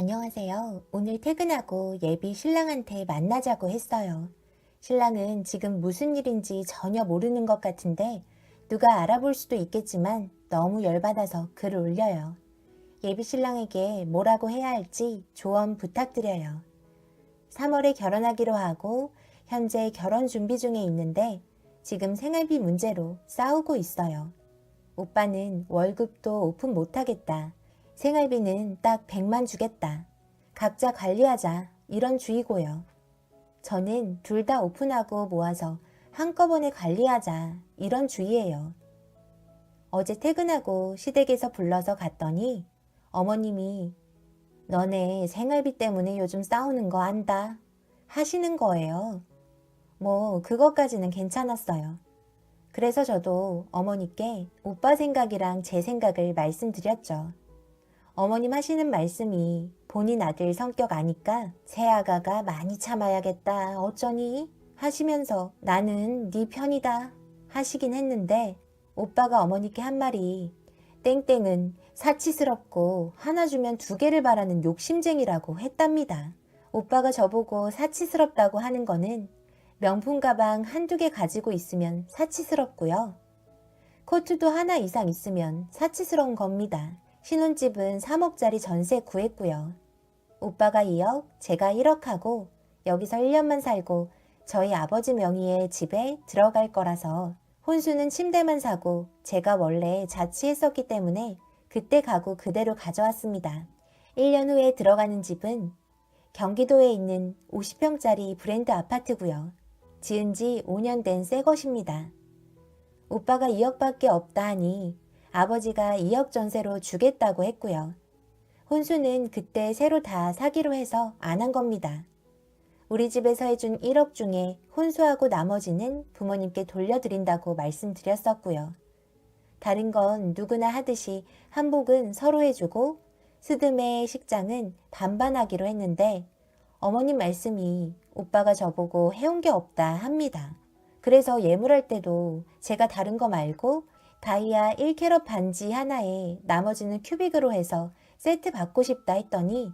안녕하세요. 오늘 퇴근하고 예비 신랑한테 만나자고 했어요. 신랑은 지금 무슨 일인지 전혀 모르는 것 같은데 누가 알아볼 수도 있겠지만 너무 열받아서 글을 올려요. 예비 신랑에게 뭐라고 해야 할지 조언 부탁드려요. 3월에 결혼하기로 하고 현재 결혼 준비 중에 있는데 지금 생활비 문제로 싸우고 있어요. 오빠는 월급도 오픈 못하겠다. 생활비는 딱 100만 주겠다. 각자 관리하자. 이런 주의고요. 저는 둘 다 오픈하고 모아서 한꺼번에 관리하자. 이런 주의예요. 어제 퇴근하고 시댁에서 불러서 갔더니 어머님이 너네 생활비 때문에 요즘 싸우는 거 안다. 하시는 거예요. 뭐, 그것까지는 괜찮았어요. 그래서 저도 어머니께 오빠 생각이랑 제 생각을 말씀드렸죠. 어머님 하시는 말씀이 본인 아들 성격 아니까 새아가가 많이 참아야겠다 어쩌니 하시면서 나는 네 편이다 하시긴 했는데 오빠가 어머니께 한 말이 땡땡은 사치스럽고 하나 주면 두 개를 바라는 욕심쟁이라고 했답니다. 오빠가 저보고 사치스럽다고 하는 거는 명품 가방 한두 개 가지고 있으면 사치스럽고요. 코트도 하나 이상 있으면 사치스러운 겁니다. 신혼집은 3억짜리 전세 구했고요. 오빠가 2억, 제가 1억 하고 여기서 1년만 살고 저희 아버지 명의의 집에 들어갈 거라서 혼수는 침대만 사고 제가 원래 자취했었기 때문에 그때 가구 그대로 가져왔습니다. 1년 후에 들어가는 집은 경기도에 있는 50평짜리 브랜드 아파트고요. 지은 지 5년 된 새 것입니다. 오빠가 2억밖에 없다 하니 아버지가 2억 전세로 주겠다고 했고요. 혼수는 그때 새로 다 사기로 해서 안 한 겁니다. 우리 집에서 해준 1억 중에 혼수하고 나머지는 부모님께 돌려드린다고 말씀드렸었고요. 다른 건 누구나 하듯이 한복은 서로 해주고 스드메 식장은 반반하기로 했는데 어머님 말씀이 오빠가 저보고 해온 게 없다 합니다. 그래서 예물할 때도 제가 다른 거 말고 다이아 1캐럿 반지 하나에 나머지는 큐빅으로 해서 세트 받고 싶다 했더니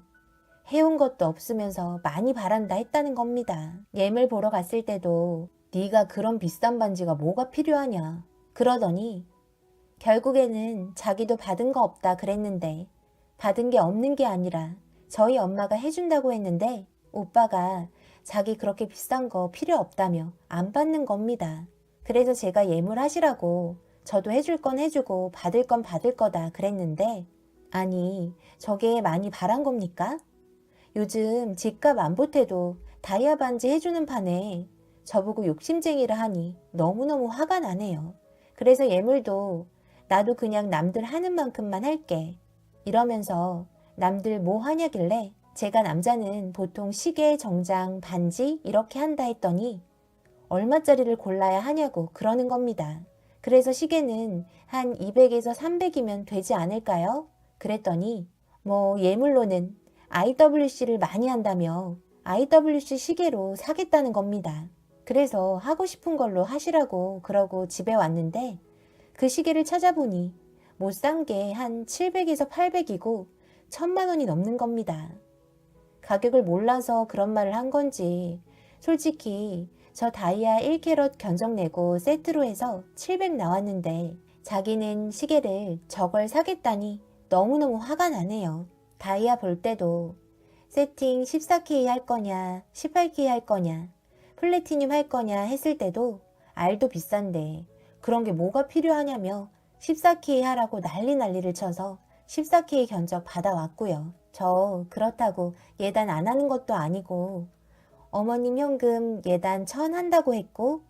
해온 것도 없으면서 많이 바란다 했다는 겁니다. 예물 보러 갔을 때도 네가 그런 비싼 반지가 뭐가 필요하냐 그러더니 결국에는 자기도 받은 거 없다 그랬는데 받은 게 없는 게 아니라 저희 엄마가 해준다고 했는데 오빠가 자기 그렇게 비싼 거 필요 없다며 안 받는 겁니다. 그래서 제가 예물하시라고 저도 해줄 건 해주고 받을 건 받을 거다 그랬는데 아니 저게 많이 바란 겁니까? 요즘 집값 안 보태도 다이아 반지 해주는 판에 저보고 욕심쟁이라 하니 너무너무 화가 나네요. 그래서 예물도 나도 그냥 남들 하는 만큼만 할게. 이러면서 남들 뭐 하냐길래 제가 남자는 보통 시계, 정장, 반지 이렇게 한다 했더니 얼마짜리를 골라야 하냐고 그러는 겁니다. 그래서 시계는 한 200에서 300이면 되지 않을까요? 그랬더니 뭐 예물로는 IWC를 많이 한다며 IWC 시계로 사겠다는 겁니다. 그래서 하고 싶은 걸로 하시라고 그러고 집에 왔는데 그 시계를 찾아보니 못 산 게 한 700에서 800이고 천만 원이 넘는 겁니다. 가격을 몰라서 그런 말을 한 건지 솔직히 저 다이아 1캐럿 견적 내고 세트로 해서 700 나왔는데 자기는 시계를 저걸 사겠다니 너무너무 화가 나네요. 다이아 볼 때도 세팅 14K 할 거냐 18K 할 거냐 플래티늄 할 거냐 했을 때도 알도 비싼데 그런 게 뭐가 필요하냐며 14K 하라고 난리 난리를 쳐서 14K 견적 받아왔고요. 저 그렇다고 예단 안 하는 것도 아니고 어머님 현금 예단 천 한다고 했고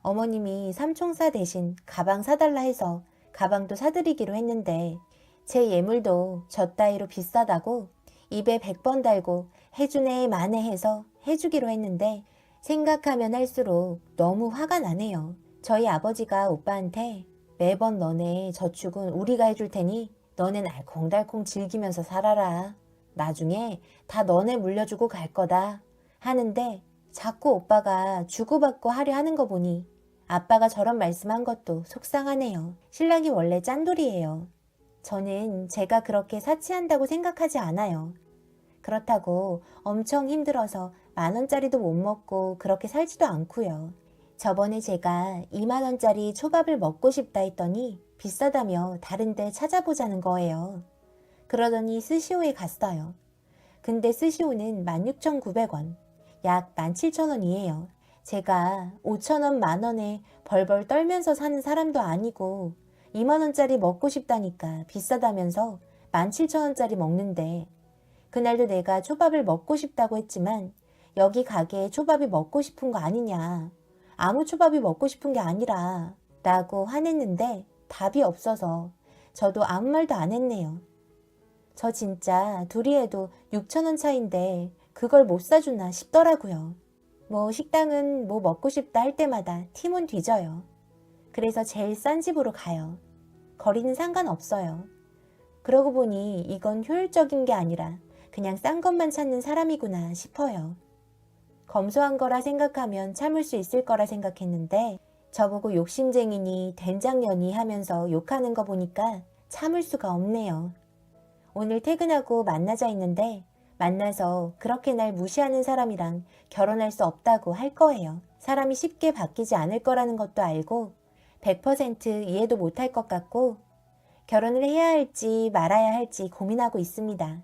어머님이 삼총사 대신 가방 사달라 해서 가방도 사드리기로 했는데 제 예물도 저 따위로 비싸다고 입에 100번 달고 해주네 마네 해서 해주기로 했는데 생각하면 할수록 너무 화가 나네요. 저희 아버지가 오빠한테 매번 너네 저축은 우리가 해줄 테니 너넨 알콩달콩 즐기면서 살아라. 나중에 다 너네 물려주고 갈 거다. 하는데 자꾸 오빠가 주고받고 하려 하는 거 보니 아빠가 저런 말씀한 것도 속상하네요. 신랑이 원래 짠돌이에요. 저는 제가 그렇게 사치한다고 생각하지 않아요. 그렇다고 엄청 힘들어서 만 원짜리도 못 먹고 그렇게 살지도 않고요. 저번에 제가 2만 원짜리 초밥을 먹고 싶다 했더니 비싸다며 다른 데 찾아보자는 거예요. 그러더니 스시오에 갔어요. 근데 스시오는 16,900원, 약 17,000원이에요. 제가 5,000원, 만원에 벌벌 떨면서 사는 사람도 아니고 2만원짜리 먹고 싶다니까 비싸다면서 17,000원짜리 먹는데 그날도 내가 초밥을 먹고 싶다고 했지만 여기 가게에 초밥이 먹고 싶은 거 아니냐. 아무 초밥이 먹고 싶은 게 아니라 라고 화냈는데 답이 없어서 저도 아무 말도 안 했네요. 저 진짜 둘이 해도 6천원 차인데 그걸 못 사주나 싶더라고요. 뭐 식당은 뭐 먹고 싶다 할 때마다 팀은 뒤져요. 그래서 제일 싼 집으로 가요. 거리는 상관없어요. 그러고 보니 이건 효율적인 게 아니라 그냥 싼 것만 찾는 사람이구나 싶어요. 검소한 거라 생각하면 참을 수 있을 거라 생각했는데 저보고 욕심쟁이니 된장년이 하면서 욕하는 거 보니까 참을 수가 없네요. 오늘 퇴근하고 만나자 했는데 만나서 그렇게 날 무시하는 사람이랑 결혼할 수 없다고 할 거예요. 사람이 쉽게 바뀌지 않을 거라는 것도 알고 100% 이해도 못할 것 같고 결혼을 해야 할지 말아야 할지 고민하고 있습니다.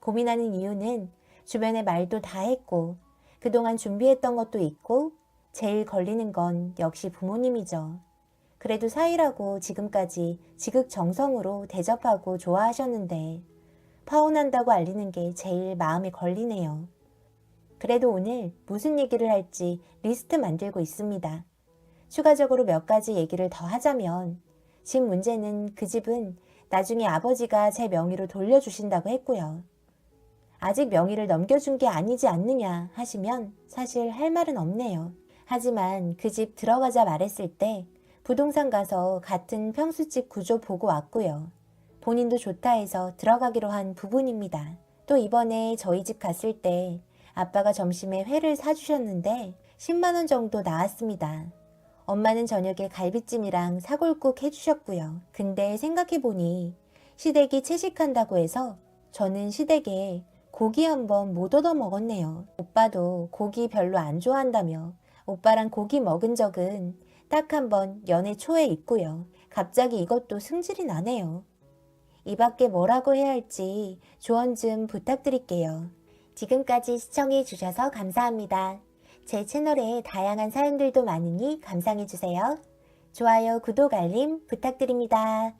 고민하는 이유는 주변에 말도 다 했고 그동안 준비했던 것도 있고 제일 걸리는 건 역시 부모님이죠. 그래도 사이라고 지금까지 지극정성으로 대접하고 좋아하셨는데 파혼한다고 알리는 게 제일 마음에 걸리네요. 그래도 오늘 무슨 얘기를 할지 리스트 만들고 있습니다. 추가적으로 몇 가지 얘기를 더 하자면 집 문제는 그 집은 나중에 아버지가 제 명의로 돌려주신다고 했고요. 아직 명의를 넘겨준 게 아니지 않느냐 하시면 사실 할 말은 없네요. 하지만 그 집 들어가자 말했을 때 부동산 가서 같은 평수집 구조 보고 왔고요. 본인도 좋다 해서 들어가기로 한 부분입니다. 또 이번에 저희 집 갔을 때 아빠가 점심에 회를 사주셨는데 10만원 정도 나왔습니다. 엄마는 저녁에 갈비찜이랑 사골국 해주셨고요. 근데 생각해보니 시댁이 채식한다고 해서 저는 시댁에 고기 한번 못 얻어 먹었네요. 오빠도 고기 별로 안 좋아한다며 오빠랑 고기 먹은 적은 딱 한 번 연애 초에 있고요. 갑자기 이것도 승질이 나네요. 이 밖에 뭐라고 해야 할지 조언 좀 부탁드릴게요. 지금까지 시청해 주셔서 감사합니다. 제 채널에 다양한 사연들도 많으니 감상해 주세요. 좋아요, 구독, 알림 부탁드립니다.